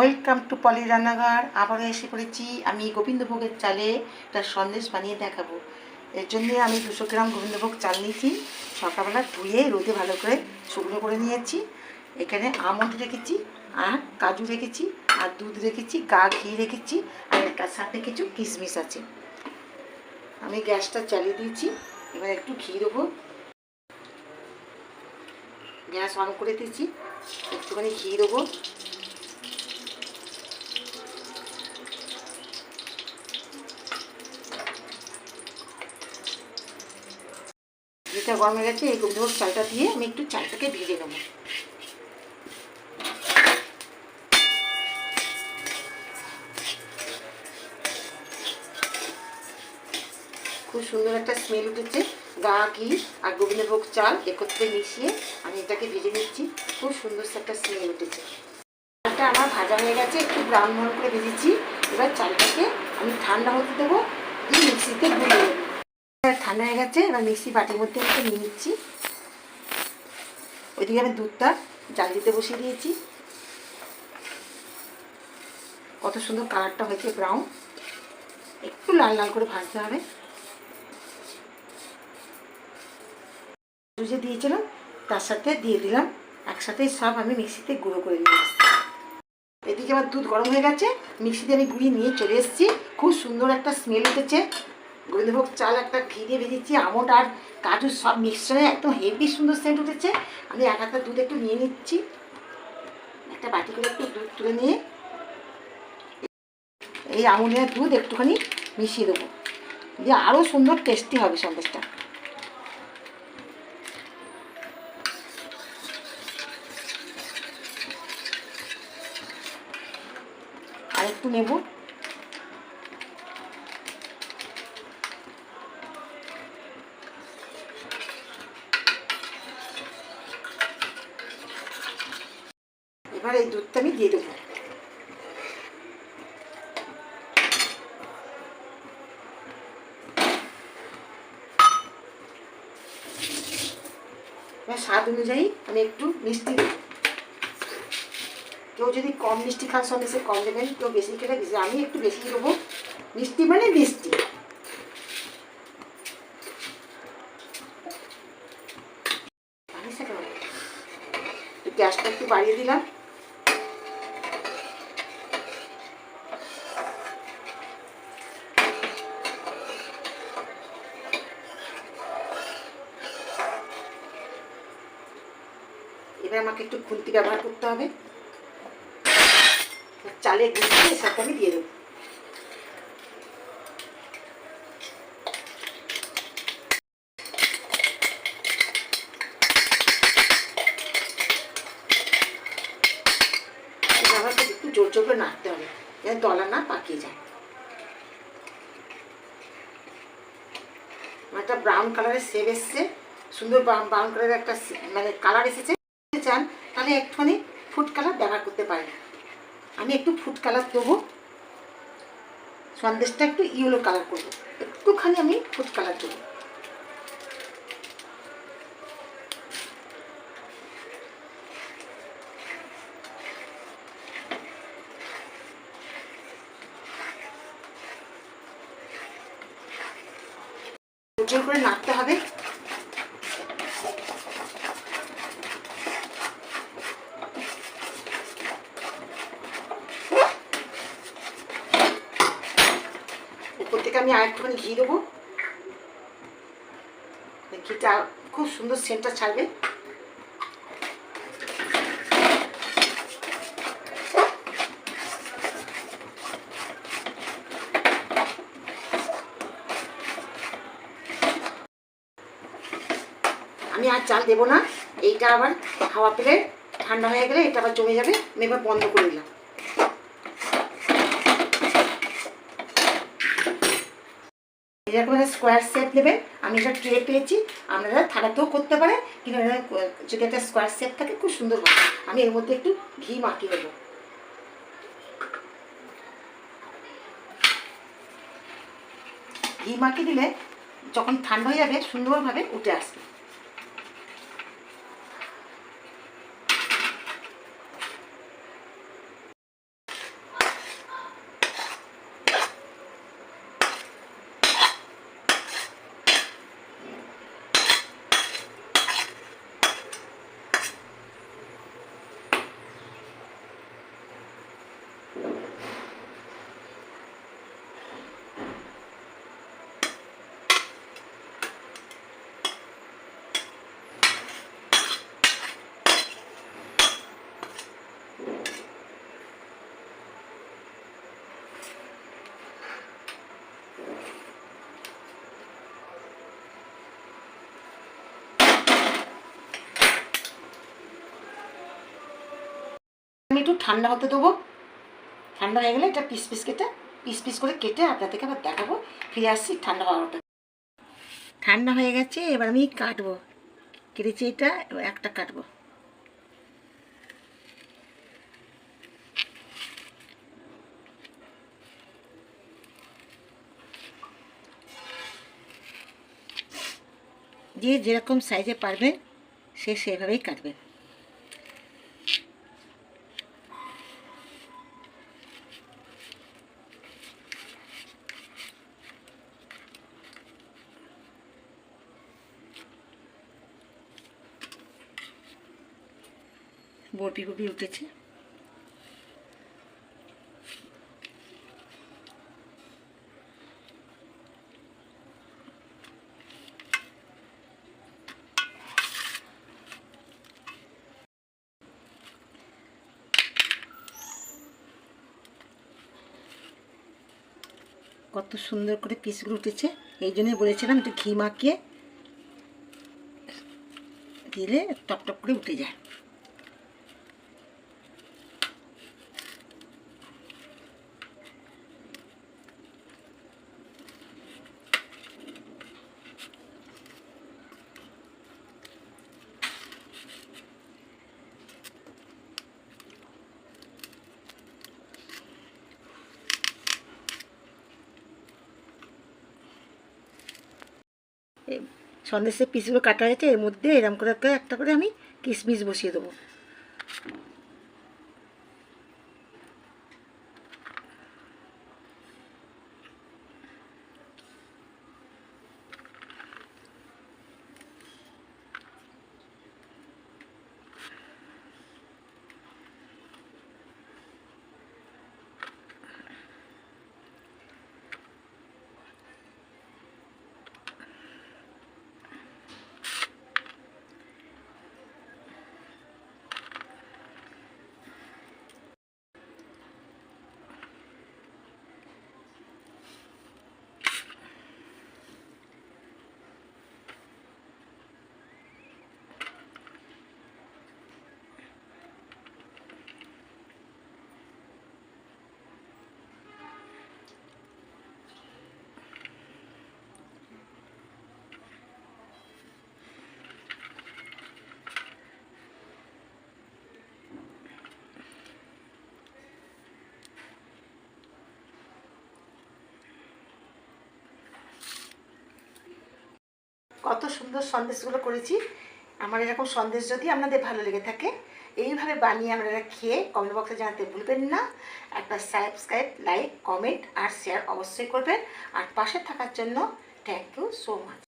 Welcome to পলি রান্নাঘর আবারও এসে পড়েছি। আমি গোবিন্দভোগের চালে একটা সন্দেশ বানিয়ে দেখাবো। এর জন্য আমি দুশো গ্রাম গোবিন্দভোগ চাল নিয়েছি। সকালবেলা ধুয়ে রোদে ভালো করে শুকনো করে নিয়েছি। এখানে আমন্ড রেখেছি, আর কাজু রেখেছি, আর দুধ রেখেছি, গা ঘি রেখেছি, আর তার সাথে কিছু কিশমিশ আছে। আমি গ্যাসটা চালিয়ে দিয়েছি। এবার একটু ঘি দেবো। গ্যাস অন করে দিয়েছি। একটুখানি ঘি দেবো। ঘিটা গরম গেছে, এই গোবিন্দভোগ চালটা দিয়ে আমি একটু চালটাকে ভেজে নেব। খুব সুন্দর একটা স্মেল উঠেছে, গা, ঘি আর গোবিন্দভোগ চাল একত্রে মিশিয়ে আমি এটাকে ভেজে নিচ্ছি, খুব সুন্দর একটা স্মেল উঠেছে। চালটা আমার ভাজা হয়ে গেছে, একটু ব্রাউন ব্রাউন করে ভেজেছি, এবার চালটাকে আমি ঠান্ডা হতে দেবো মিক্সিতে দেবো এবার ঠান্ডা হয়ে গেছে, এবার মিক্সি বাটির মধ্যে একটু নিয়ে নিচ্ছি। ওইদিকে আমি দুধটা জাল দিতে বসিয়ে দিয়েছি। কত সুন্দর কালারটা হয়েছে ব্রাউন। একটু লাল লাল করে ভাজতে হবে। যে দিয়েছিলাম, তার সাথে দিয়ে দিলাম। একসাথে সব আমি মিক্সিতে গুঁড়ো করে নিয়ে এদিকে আমার দুধ গরম হয়ে গেছে, মিক্সিতে আমি গুঁড়িয়ে নিয়ে চলে এসেছি। খুব সুন্দর একটা স্মেল উঠেছে। গোবিন্দভোগ চাল একটা ঘি দিয়ে ভেজেছি, আমট আর কাজু সব মিক্সচারে একদম হেভি সুন্দর সেন্ট উঠেছে। আমি এক একটা দুধ একটু নিয়ে নিচ্ছি। একটা বাটি করে একটু দুধ তুলে নিয়ে এই আমুলের দুধ একটুখানি মিশিয়ে দেবো। দিয়ে আরও সুন্দর টেস্টি হবে সন্দেশটা। আর একটু নেব। এবার এই দুধটা আমি দিয়ে দেবো স্বাদ অনুযায়ী আমি একটু মিষ্টি দেবো। কেউ যদি কম মিষ্টি খান, সঙ্গে সে কম দেবেন, কেউ বেশি খেলে আমি একটু বেশি দেবো। মিষ্টি মানে মিষ্টি। গ্যাসটা একটু বাড়িয়ে দিলাম। এবার আমাকে একটু খুন্তি ব্যবহার করতে হবে। চালের গুঁড়িয়ে এর সাথে আমি দিয়ে দেবো। একটু জোর জোর করে নাড়তে হবে, যেন দলা না পাকিয়ে যায়। একটা ব্রাউন কালারের সেভ এসছে। সুন্দর ব্রাউন কালারের একটা মানে কালার এসেছে। তাহলে একটুখানি ফুড কালার ব্যবহার করতে পারেন। আমি একটু ফুড কালার দেবো। সন্দেশটা একটু ইয়েলো কালার করব। একটুখানি আমি ফুড কালার দেবো জোর করে নাড়তে হবে উপর থেকে আমি আরেকটুখানি ঘি দেবো ঘিটা খুব সুন্দর সেন্টটা ছাড়বে। আমি আর চাল দেবো না। এইটা আবার হাওয়া পেলে ঠান্ডা হয়ে গেলে এটা আবার জমে যাবে। আমি এবার বন্ধ করে দিলাম। একটা স্কোয়ার শেপ নেবেন। আমি এটা ট্রে পেয়েছি, আপনারা থালাতেও করতে পারেন। কিন্তু যদি একটা স্কোয়ার শেপ থাকে, খুব সুন্দর হবে। আমি এর মধ্যে একটু ঘি মাখিয়ে দেবো ঘি মাখিয়ে দিলে যখন ঠান্ডা হয়ে যাবে, সুন্দরভাবে উঠে আসবে। একটু ঠান্ডা হতে দেবো। ঠান্ডা হয়ে গেলে এটা পিস পিস কেটে, পিস পিস করে কেটে আপনাদেরকে আবার দেখাবো। ফিরে আসছি ঠান্ডা হওয়াটা ঠান্ডা হয়ে গেছে, এবার আমি কাটবো। কেটেছি এটা একটা কাটবো। যে যেরকম সাইজে পারবেন, সে সেভাবেই কাটবেন বরফি বরফি উঠেছে। কত সুন্দর করে পিসগুলো উঠেছে। এই জন্যই বলেছিলাম একটু ঘি মাখিয়ে দিলে টপ টপ করে উঠে যায়। সন্দেশের পিসগুলো কাটা হয়েছে এর মধ্যে এরম করে একটা করে আমি কিশমিশ বসিয়ে দেবো। কত সুন্দর সন্দেশগুলো করেছি। আমার এরকম সন্দেশ যদি আপনাদের ভালো লেগে থাকে, এইভাবে বানিয়ে আপনারা খেয়ে কমেন্ট বক্সে জানাতে ভুলবেন না। একটা সাবস্ক্রাইব লাইক কমেন্ট আর শেয়ার অবশ্যই করবেন। আর পাশে থাকার জন্য থ্যাংক ইউ সো মাচ